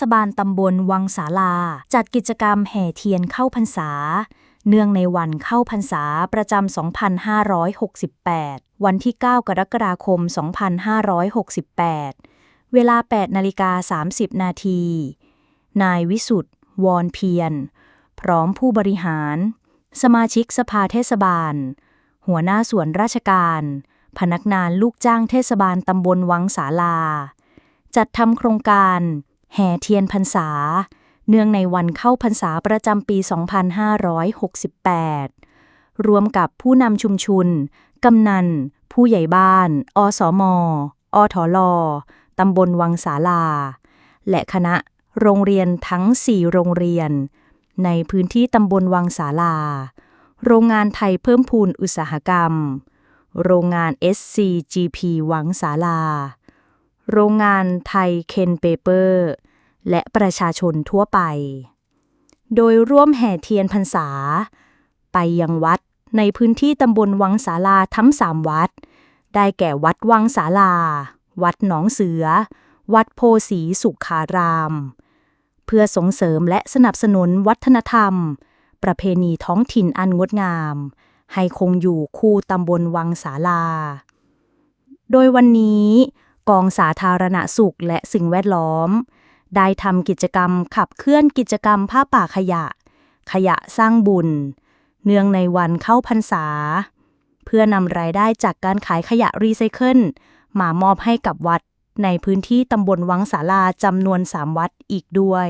ศบาลตำบลวังสาลา จัดกิจกรรมแห่เทียนเข้าพรรษา เนื่องในวันเข้าพรรษาประจำ 2568 วันที่ 9 กรกฎาคม 2568 เวลา 8 นาฬิกา 30 นาที นายวิสุทธ์วอนเพียร พร้อมผู้บริหาร สมาชิกสภาเทศบาล หัวหน้าส่วนราชการ พนักงานลูกจ้างเทศบาลตำบลวังสาลา จัดทำโครงการ แห่เทียนพรรษา เนื่องในวันเข้าพรรษาประจำปี 2568 รวมกับผู้นำชุมชนกำนัน ผู้ใหญ่บ้าน อสมอทลตำบลวังสาลา และคณะโรงเรียนทั้ง 4 โรงเรียน ในพื้นที่ตำบลวังสาลา โรงงานไทยเพิ่มพูนอุตสาหกรรม โรงงาน SCGP วังสาลา โรงงานไทยเคนเปเปอร์ และประชาชนทั่วไป โดยร่วมแห่เทียนพรรษา ไปยังวัดในพื้นที่ตำบลวังสาลาทั้งสามวัด ได้แก่วัดวังสาลา วัดหนองเสือ วัดโพสีสุขาราม เพื่อส่งเสริมและสนับสนุนวัฒนธรรม ประเพณีท้องถิ่นอันงดงาม ให้คงอยู่คู่ตำบลวังสาลา โดยวันนี้ กองสาธารณสุขและสิ่งแวดล้อม ได้ทำกิจกรรมขับเคลื่อนกิจกรรมผ้าป่าขยะ ขยะสร้างบุญ เนื่องในวันเข้าพรรษา เพื่อนำรายได้จากการขายขยะรีไซเคิลมามอบให้กับวัดในพื้นที่ตำบลวังสาลาจำนวน 3 วัดอีกด้วย